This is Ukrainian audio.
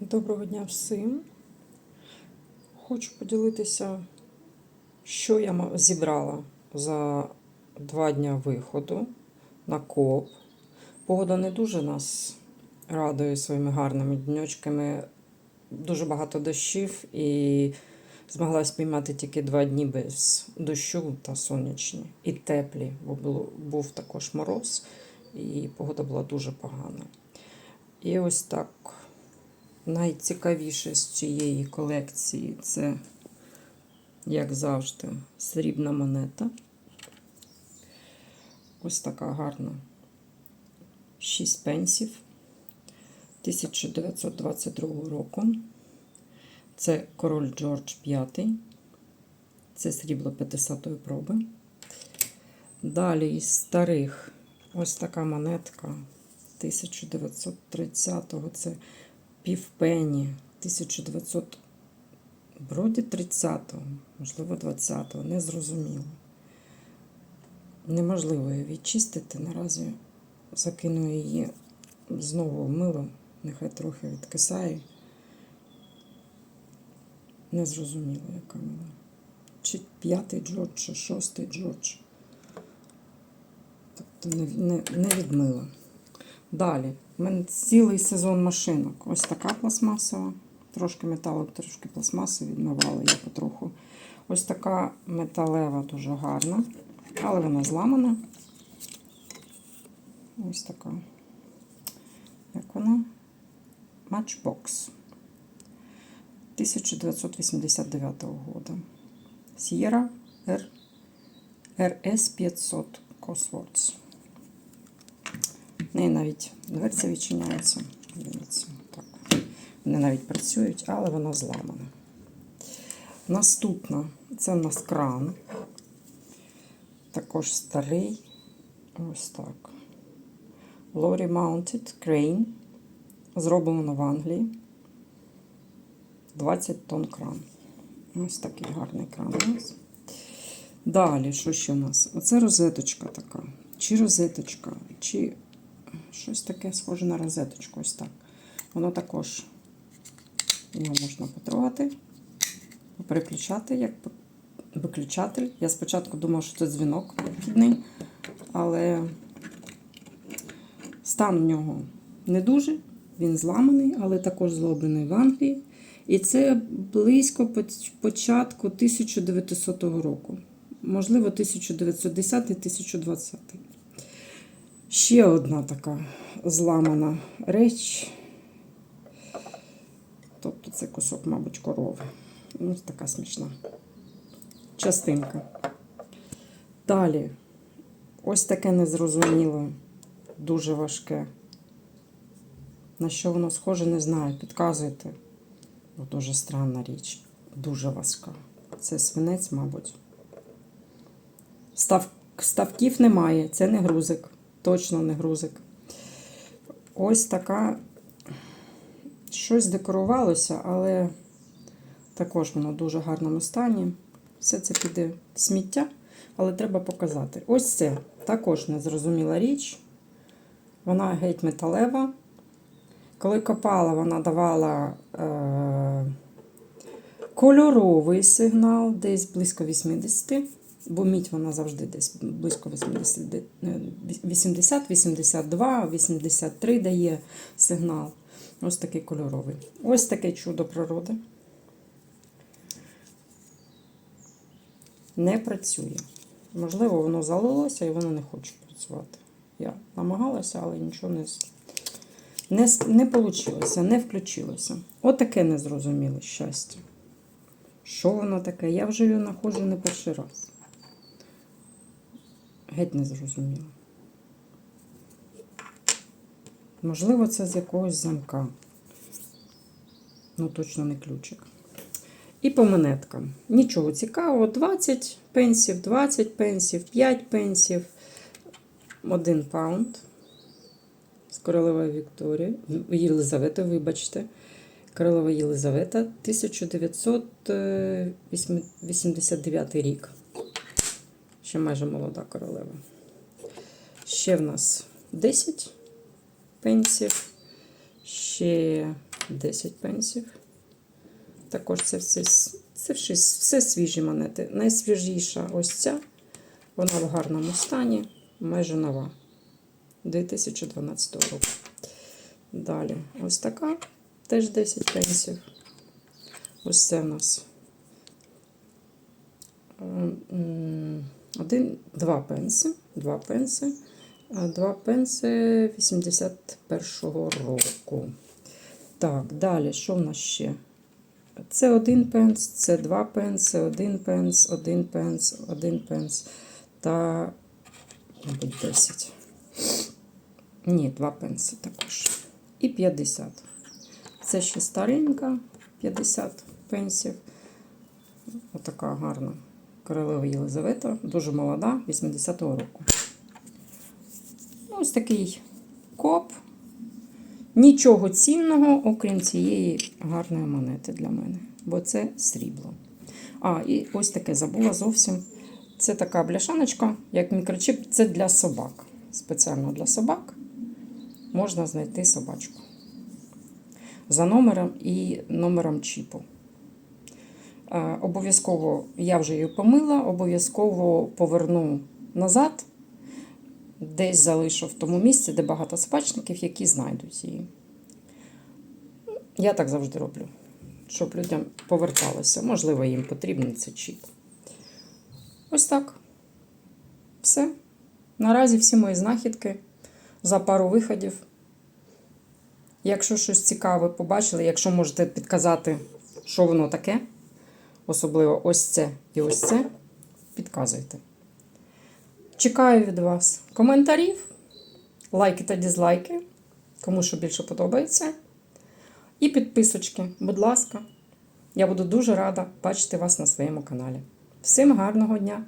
Доброго дня всім. Хочу поділитися, що я зібрала за два дня виходу на коп. Погода не дуже нас радує своїми гарними дньочками. Дуже багато дощів і змогла спіймати тільки два дні без дощу та сонячні. І теплі, бо був також мороз, і погода була дуже погана. І ось так найцікавіше з цієї колекції це, як завжди, срібна монета. Ось така гарна. 6 пенсів 1922 року. Це король Джордж V. Це срібло 50-ї проби. Далі із старих ось така монетка 1930-го. Це півпені 1900, вроді 30-го, можливо, 20-го, не зрозуміло. Неможливо її відчистити. Наразі закину її знову в нехай трохи відкисає. Не зрозуміло, яка вона. Чи п'ятий Джордж, чи шостий Джордж. Тобто не, не, не відмила. Далі. У мене цілий сезон машинок. Ось така пластмасова. Трошки металу, трошки пластмаси відмивала я потроху. Ось така металева, дуже гарна. Але вона зламана. Ось така. Як вона? Matchbox 1989 года. Sierra R... RS 500 Cosworth. Неї навіть дверця відчиняється. Дивіться, так. Вони навіть працюють, але вона зламана. Наступна це у нас кран. Також старий. Ось так. Lorry Mounted Crane. Зроблено в Англії. 20 тонн кран. Ось такий гарний кран у нас. Далі, що ще у нас? Оце розеточка така. Чи розеточка, чи щось таке схоже на розеточку. Ось так. Воно також його можна потрогати, переключати як виключатель. Я спочатку думала, що це дзвінок вхідний, але стан в нього не дуже. Він зламаний, але також зроблений в Англії. І це близько початку 1900 року. Можливо, 1910-1020. Ще одна така зламана реч. Тобто це кусок, мабуть, корови. Ось така смішна частинка. Далі, ось таке незрозуміле, дуже важке. На що воно схоже, не знаю. Підказуйте. Бо дуже странна річ. Дуже важка. Це свинець, мабуть. Став... Ставків немає, це не грузик. Точно не грузик. Ось така. Щось декорувалося, але також воно в дуже гарному стані. Все це піде в сміття, але треба показати. Ось це також незрозуміла річ. Вона геть металева. Коли копала, вона давала е- кольоровий сигнал, десь близько 80, бо мідь вона завжди десь близько 80, 80, 82, 83 дає сигнал. Ось такий кольоровий. Ось таке чудо природи. Не працює. Можливо, воно залилося і воно не хоче працювати. Я намагалася, але нічого не не, не вийшло, не включилося. Отаке незрозуміле щастя. Що воно таке? Я вже його знаходжу не перший раз. Геть не зрозуміло. Можливо, це з якогось замка. Ну, точно не ключик. І по монеткам. Нічого цікавого. 20 пенсів, 20 пенсів, 5 пенсів, 1 паунд з королевою Вікторією, Єлизавети, вибачте. Королева Єлизавета, 1989 рік. Ще майже молода королева. Ще в нас 10 пенсів. Ще 10 пенсів. Також це все, це все, свіжі монети. Найсвіжіша ось ця. Вона в гарному стані, майже нова. 2012 року. Далі, ось така, теж 10 пенсів. Ось це в нас один, два пенси. Два пенси. Два пенси 81-го року. Так, далі, що в нас ще? Це один пенс, це два пенси, один пенс, один пенс, один пенс та, мабуть, 10. Ні, два пенси також. І 50. Це ще старенька, 50 пенсів. Отака гарна. Королева Єлизавета, дуже молода, 80-го року. Ну, Ось такий коп. Нічого цінного, окрім цієї гарної монети для мене, бо це срібло. А, і ось таке забула зовсім. Це така бляшаночка, як мікрочип, це для собак. Спеціально для собак можна знайти собачку. За номером і номером чіпу. Е, Обов'язково я вже її помила, обов'язково поверну назад, десь залишу в тому місці, де багато собачників, які знайдуть її. Я так завжди роблю, щоб людям поверталося. Можливо, їм потрібен цей чіп. Ось так. Все. Наразі всі мої знахідки за пару виходів. Якщо щось цікаве побачили, якщо можете підказати, що воно таке, особливо ось це і ось це, підказуйте. Чекаю від вас коментарів, лайки та дізлайки, кому що більше подобається. І підписочки, будь ласка. Я буду дуже рада бачити вас на своєму каналі. Всім гарного дня!